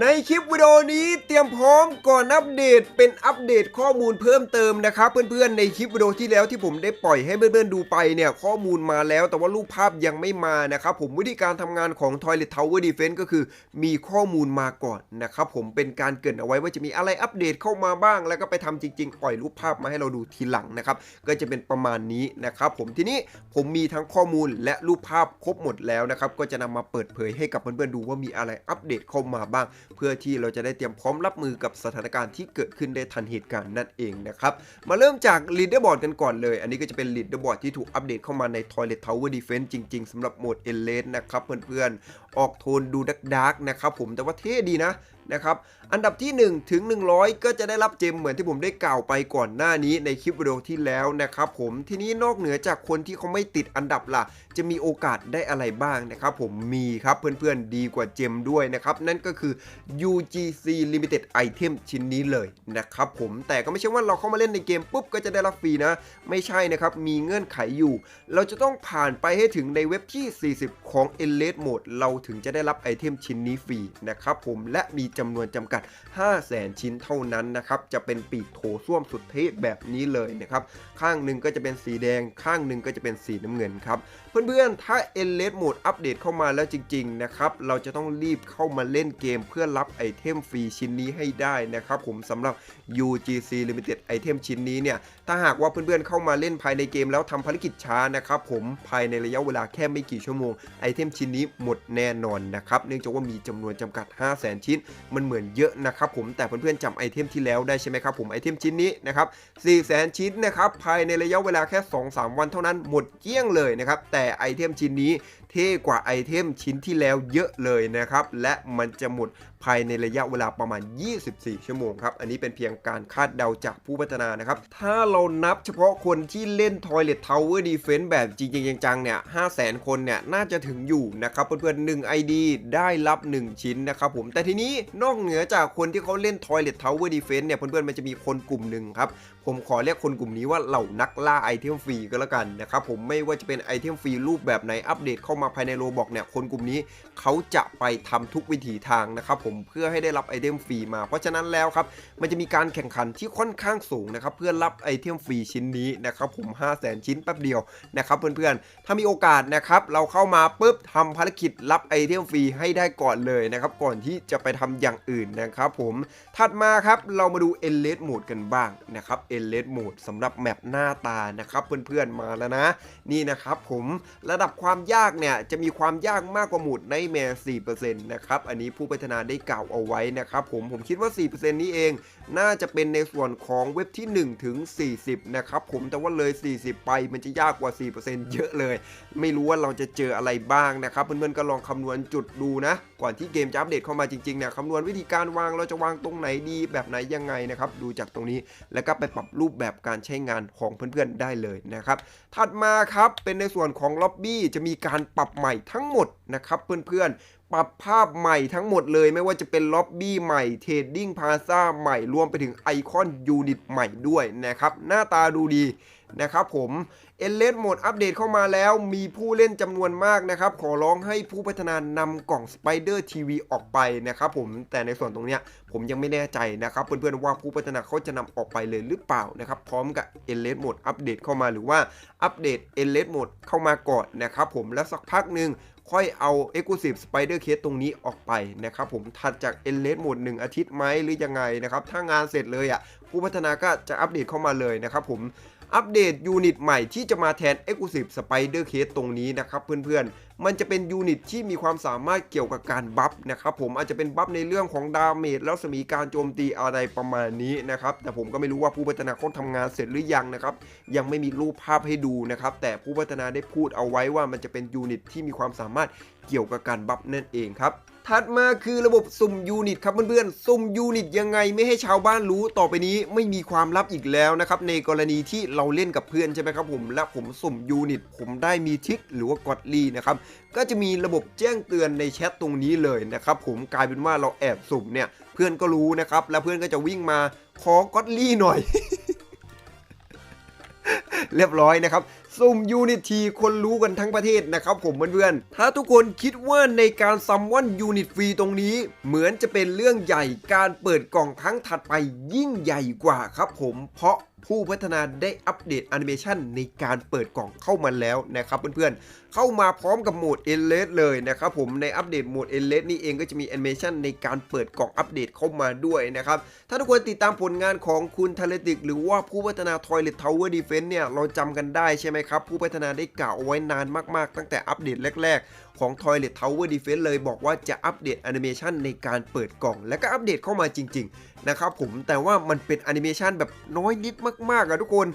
ในคลิปวิดีโอนี้เตรียมพร้อมก่อนอัปเดตเป็นอัปเดตข้อมูลเพิ่มเติมนะครับเพื่อนๆในคลิปวิดีโอที่แล้วที่ผมได้ปล่อยให้เพื่อนๆดูไปเนี่ยข้อมูลมาแล้วแต่ว่ารูปภาพยังไม่มานะครับผมวิธีการทำงานของ Toilet Tower Defense ก็คือมีข้อมูลมาก่อนนะครับผมเป็นการเกินเอาไว้ว่าจะมีอะไรอัปเดตเข้ามาบ้าง แล้วก็ไปทำจริง ๆ ปล่อยรูปภาพมาให้เราดูทีหลังนะครับก็จะเป็นประมาณนี้นะครับผมทีนี้ผมมีทั้งข้อมูลและรูปภาพครบหมดแล้วนะครับก็จะนำมาเปิดเผยให้กับเพื่อนๆดูว่ามีอะไรอัปเดตเข้ามาบ้างเพื่อที่เราจะได้เตรียมพร้อมรับมือกับสถานการณ์ที่เกิดขึ้นได้ทันเหตุการณ์นั่นเองนะครับมาเริ่มจาก Leaderboard กันก่อนเลย อันนี้ก็จะเป็น Leaderboard ที่ถูกอัปเดตเข้ามาใน Toilet Tower Defense จริง ๆสำหรับโหมด e l e t นะครับเพื่อนๆออกโทนดูดักๆนะครับผมแต่ว่าเท่ดีนะนะครับ อันดับที่ 1 ถึง 100 ก็จะได้รับเจมเหมือนที่ผมได้กล่าวไปก่อนหน้านี้ในคลิปวิดีโอที่แล้วนะครับผมทีนี้นอกเหนือจากคนที่เขาไม่ติดอันดับล่ะ จะมีโอกาสได้อะไรบ้างนะครับผมมีครับเพื่อนๆดีกว่าเจมด้วยนะครับ นั่นก็คือ UGC Limited Item ชิ้นนี้เลยนะครับผมแต่ก็ไม่ใช่ว่าเราเข้ามาเล่นในเกมปุ๊บก็จะได้รับฟรีนะ ไม่ใช่นะครับมีเงื่อนไขอยู่ เราจะต้องผ่านไปให้ถึงในเว็บที่ 40 ของ e l e t Mode เราถึงจะได้รับไอเทมชิ้นนี้ฟรีนะครับผมและมีจำนวนจำกัด 5 0 0แสนชิ้นเท่านั้นนะครับ จะเป็นปีกโถส้วมสุดเท่แบบนี้เลยนะครับ ข้างหนึ่งก็จะเป็นสีแดง ข้างหนึ่งก็จะเป็นสีน้ำเงินครับ เพื่อนๆ ถ้า e l e t Mode อัปเดตเข้ามาแล้วจริงๆนะครับ เราจะต้องรีบเข้ามาเล่นเกมเพื่อรับไอเทมฟรีชิ้นนี้ให้ได้นะครับผมสำหรับ UGC Limited Item ชิ้นนี้เนี่ย ถ้าหากว่าเพื่อนๆ เข้ามาเล่นภายในเกมแล้วทำภารกิจช้านะครับผมภายในระยะเวลาแค่ไม่กี่ชั่วโมงไอเทมชิ้นนี้หมดแน่นอนนะครับ เนื่องจากว่ามีจำนวนจำกัด 5 0 0แสนชิ้น มันเหมือนเยอะนะครับผมแต่เพื่อนๆจำไอเทมที่แล้วได้ใช่ไหมครับผมไอเทมชิ้นนี้นะครับ4 0 0แสนชิ้นนะครับภายในระยะเวลาแค่ 2-3 วันเท่านั้นหมดเกลี้ยงเลยนะครับแต่ไอเทมชิ้นนี้ เท่กว่าไอเทมชิ้นที่แล้วเยอะเลยนะครับ และมันจะหมดภายในระยะเวลาประมาณ 24 ชั่วโมงครับ อันนี้เป็นเพียงการคาดเดาจากผู้พัฒนานะครับ ถ้าเรานับเฉพาะคนที่เล่น Toilet Tower Defense แบบจริงๆ จังๆ เนี่ย 500,000 คนเนี่ย น่าจะถึงอยู่นะครับ เพื่อนๆ 1 ID ได้รับ 1 ชิ้นนะครับผม แต่ทีนี้นอกเหนือจากคนที่เขาเล่น Toilet Tower Defense เนี่ย เพื่อนๆ มันจะมีคนกลุ่มหนึ่งครับ ผมขอเรียกคนกลุ่มนี้ว่าเหล่านักล่าไอเทมฟรีก็แล้วกันนะครับผม ไม่ว่าจะเป็นไอเทมฟรีรูปแบบไหนอัปเดตเข้ามาภายในโรบอกเนี่ยคนกลุ่มนี้เขาจะไปทำทุกวิถีทางนะครับผมเพื่อให้ได้รับไอเทมฟรีมา เพราะฉะนั้นแล้วครับมันจะมีการแข่งขันที่ค่อนข้างสูงนะครับเพื่อรับไอเทมฟรีชิ้นนี้นะครับผม 5 0 0 0 0 0 ชิ้นแป๊บเดียวนะครับเพื่อนๆ ถ้ามีโอกาสนะครับเราเข้ามาปุ๊บทำภารกิจรับไอเทมฟรีให้ได้ก่อนเลยนะครับก่อนที่จะไปทำอย่างอื่นนะครับผมถัดมาครับเรามาดู e l e t Mode กันบ้างนะครับ e l e t Mode สำหรับแมปหน้าตานะครับเพื่อนๆมาแล้วนะ นี่นะครับผมระดับความยากเนี่ยจะมีความยากมากกว่าหมุดในแม4%นะครับ อันนี้ผู้พัฒนาได้กล่าวเอาไว้นะครับผม ผมคิดว่า 4%นี้เอง น่าจะเป็นในส่วนของเว็บที่ 1 ถึง 40 นะครับผม แต่ว่าเลย 40 ไปมันจะยากกว่า 4%เยอะเลย ไม่รู้ว่าเราจะเจออะไรบ้างนะครับ เพื่อนๆก็ลองคำนวณจุดดูนะ ก่อนที่เกมจะอัปเดตเข้ามาจริงๆเนี่ยคำนวณวิธีการวางเราจะวางตรงไหนดีแบบไหนยังไงนะครับ ดูจากตรงนี้ แล้วก็ไปปรับรูปแบบการใช้งานของเพื่อนๆได้เลยนะครับ ถัดมาครับ เป็นในส่วนของล็อบบี้จะมีการปรับับใหม่ทั้งหมดนะครับเพื่อนๆ ปรับภาพใหม่ทั้งหมดเลยไม่ว่าจะเป็นล็อบบี้ใหม่เทรดดิ้งพาซาใหม่รวมไปถึงไอคอนยูนิตใหม่ด้วยนะครับ หน้าตาดูดี นะครับผมเอเลสโหมดอัปเดตเข้ามาแล้วมีผู้เล่นจำนวนมากนะครับ ขอร้องให้ผู้พัฒนานำกล่อง Spider TV ออกไปนะครับผมแต่ในส่วนตรงเนี้ยผมยังไม่แน่ใจนะครับเพื่อนๆว่าผู้พัฒนาเขาจะนำออกไปเลยหรือเปล่านะครับพร้อมกับเอเลสโหมดอัปเดตเข้ามาหรือว่าอัปเดตเอเลสโหมดเข้ามาก่อนนะครับผมแล้วสักพักหนึ่งค่อยเอา Exclusive Spider Case ตรงนี้ออกไปนะครับผมถัดจาก e l e t Mode 1อาทิตย์ไหมหรือยังไงนะครับ ถ้างานเสร็จเลยอะผู้พัฒนาก็จะอัปเดตเข้ามาเลยนะครับผม อัปเดตยูนิตใหม่ที่จะมาแทน Exclusive Spider Case ตรงนี้นะครับเพื่อนๆ มันจะเป็นยูนิตที่มีความสามารถเกี่ยวกับการบัฟนะครับผมอาจจะเป็นบัฟในเรื่องของดาเมจแล้วสมีการโจมตีอะไรประมาณนี้นะครับแต่ผมก็ไม่รู้ว่าผู้พัฒนาเขาทำงานเสร็จหรือยังนะครับยังไม่มีรูปภาพให้ดูนะครับแต่ผู้พัฒนาได้พูดเอาไว้ว่ามันจะเป็นยูนิตที่มีความสามารถเกี่ยวกับการบัฟนั่นเองครับ ถัดมาคือระบบสุ่มยูนิตครับเพื่อนๆ สุ่มยูนิตยังไงไม่ให้ชาวบ้านรู้ต่อไปนี้ไม่มีความลับอีกแล้วนะครับในกรณีที่เราเล่นกับเพื่อนใช่ไหมครับผมและผมสุ่มยูนิตผมได้มีทิกหรือว่ากอดลีนะครับก็จะมีระบบแจ้งเตือนในแชทตรงนี้เลยนะครับผมกลายเป็นว่าเราแอบสุ่มเนี่ยเพื่อนก็รู้นะครับแล้วเพื่อนก็จะวิ่งมาขอกอดลี่หน่อย เรียบร้อยนะครับ สุ่มยูนิตีคนรู้กันทั้งประเทศนะครับผมเพื่อนๆ ถ้าทุกคนคิดว่าในการซัมมอนยูนิตฟรีตรงนี้ เหมือนจะเป็นเรื่องใหญ่การเปิดกล่องครั้งถัดไปยิ่งใหญ่กว่าครับผมเพราะผู้พัฒนาได้อัปเดตแอนิเมชันในการเปิดกล่องเข้ามาแล้วนะครับเพื่อนๆ เข้ามาพร้อมกับโหมดเอเลสเลยนะครับผมในอัปเดตโหมดเอเลสนี่เองก็จะมีแอนิเมชันในการเปิดกล่องอัปเดตเข้ามาด้วยนะครับ ถ้าทุกคนติดตามผลงานของคุณทเลติกหรือว่าผู้พัฒนา Toilet Tower Defense เนี่ย เราจำกันได้ใช่ไหมครับ ผู้พัฒนาได้กล่าวเอาไว้นานมากๆ ตั้งแต่อัปเดตแรกๆ ของ Toilet Tower Defense เลยบอกว่าจะอัปเดตแอนิเมชันในการเปิดกล่อง และก็อัปเดตเข้ามาจริง ๆ นะครับผมแต่ว่ามันเป็นแอนิเมชันแบบน้อยนิดมากๆอะทุกคน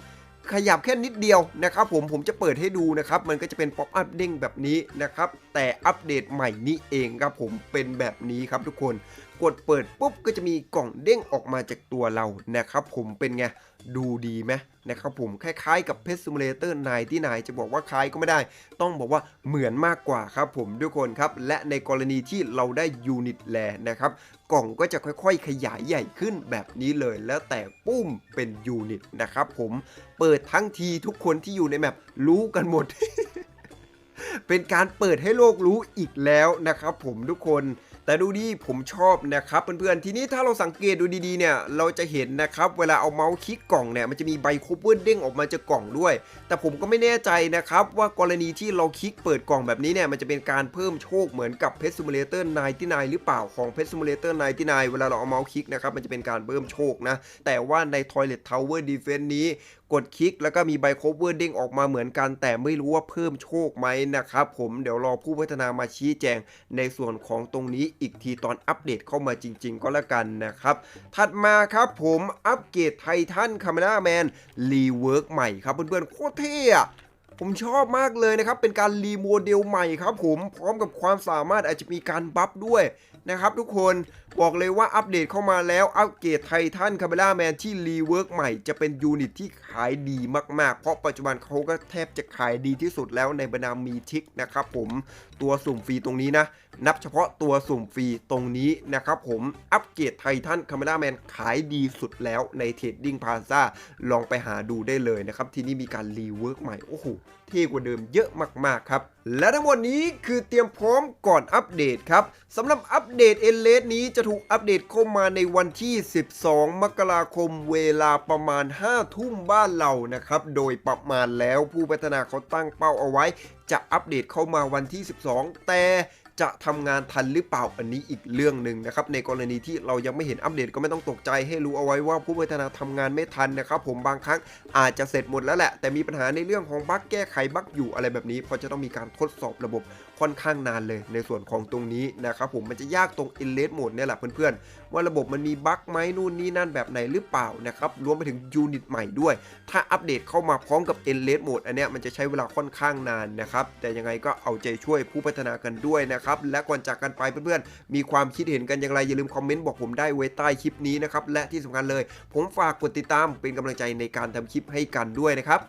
ขยับแค่นิดเดียวนะครับผมผมจะเปิดให้ดูนะครับ มันก็จะเป็นป๊อปอัพเด้งแบบนี้นะครับ แต่อัปเดตใหม่นี้เองครับผมเป็นแบบนี้ครับทุกคน กดเปิดปุ๊บก็จะมีกล่องเด้งออกมาจากตัวเรานะครับผมเป็นไงดูดีไหมนะครับผมคล้ายๆกับเพ t ซิมูเลเตอร์นายที่นายจะบอกว่าคล้ายก็ไม่ได้ ต้องบอกว่าเหมือนมากกว่าครับผมทุกคนครับ และในกรณีที่เราได้ยูนิตแลนะครับกล่องก็จะค่อยๆ ขยายใหญ่ขึ้นแบบนี้เลย แล้วแต่ปุ้มเป็นยูนิตนะครับผมเปิดทั้งทีทุกคนที่อยู่ในแมปรู้กันหมด เป็นการเปิดให้โลกรู้อีกแล้วนะครับผมทุกคน แต่ดูดีผมชอบนะครับเพื่อนๆทีนี้ถ้าเราสังเกตดูดีๆเนี่ยเราจะเห็นนะครับเวลาเอาเมาส์คลิกกล่องเนี่ยมันจะมีใบคูเปอร์เด้งออกมาจากกล่องด้วย แต่ผมก็ไม่แน่ใจนะครับว่ากรณีที่เราคลิกเปิดกล่องแบบนี้เนี่ยมันจะเป็นการเพิ่มโชคเหมือนกับเพ t ซิมูเลเตอร์99หรือเปล่าของเพ t ซิมูเลเตอร์99เวลาเราเอาเมาส์คลิกนะครับมันจะเป็นการเพิ่มโชคนะแต่ว่าใน Toilet Tower Defense นี้กดคลิกแล้วก็มีใบโคเวอร์เด้งออกมาเหมือนกัน แต่ไม่รู้ว่าเพิ่มโชคไหมนะครับผมเดี๋ยวรอผู้พัฒนามาชี้แจงในส่วนของตรงนี้อีกทีตอนอัปเดตเข้ามาจริง ๆ ก็แล้วกันนะครับ ถัดมาครับผมอัปเกรดไททันคาเมราแมนรีเวิร์กใหม่ครับเพื่อนๆโคตรเท่ ผมชอบมากเลยนะครับ เป็นการรีโมเดลใหม่ครับผมพร้อมกับความสามารถอาจจะมีการบัฟด้วยนะครับทุกคนบอกเลยว่าอัปเดตเข้ามาแล้ว อัปเกรดไททันคา m ม r a แมนที่รีเวิร์กใหม่จะเป็นยูนิตที่ขายดีมาก ๆ เพราะปัจจุบันเขาก็แทบจะขายดีที่สุดแล้วในบรรดามีทิกนะครับผมตัวสุ่มฟรีตรงนี้นะ นับเฉพาะตัวสุ่มฟรีตรงนี้นะครับผมอัปเกรดไททันคา m ม r a แมนขายดีสุดแล้วในเทรดดิ้งพาซาลองไปหาดูได้เลยนะครับที่นี่มีการรีเวิร์กใหม่โอ้โหที่กว่าเดิมเยอะมากๆครับ และทั้งหมดนี้คือเตรียมพร้อมก่อนอัปเดตครับสำหรับอัปเดตเอเลสนี้จะถูกอัปเดตเข้ามาในวันที่ 12 มกราคมเวลาประมาณ 5 ทุ่มบ้านเรานะครับ โดยประมาณแล้วผู้พัฒนาเขาตั้งเป้าเอาไว้ จะอัปเดตเข้ามาวันที่ 12 แต่ จะทำงานทันหรือเปล่าอันนี้อีกเรื่องหนึ่งนะครับในกรณีที่เรายังไม่เห็นอัปเดตก็ไม่ต้องตกใจให้รู้เอาไว้ว่าผู้พัฒนาทำงานไม่ทันนะครับผมบางครั้งอาจจะเสร็จหมดแล้วแหละ แต่มีปัญหาในเรื่องของบั๊กแก้ไขบั๊กอยู่อะไรแบบนี้เพราะจะต้องมีการทดสอบระบบค่อนข้างนานเลยในส่วนของตรงนี้นะครับผมมันจะยากตรง i n l e t mode เนี่ยแหละเพื่อนๆ ว่าระบบมันมีบั๊กไหมนู่นนี่นั่นแบบไหนหรือเปล่านะครับรวมไปถึงยูนิตใหม่ด้วย ถ้าอัปเดตเข้ามาพร้อมกับ i n l e t mode อันเนี้ยมันจะใช้เวลาค่อนข้างนานนะครับแต่ยังไงก็เอาใจช่วยผู้พัฒนากันด้วยนะครับและก่อนจากกันไปเพื่อนๆ มีความคิดเห็นกันอย่างไรอย่าลืมคอมเมนต์บอกผมได้ไว้ใต้คลิปนี้นะครับ และที่สำคัญเลย ผมฝากกดติดตามเป็นกำลังใจในการทำคลิปให้กันด้วยนะครับ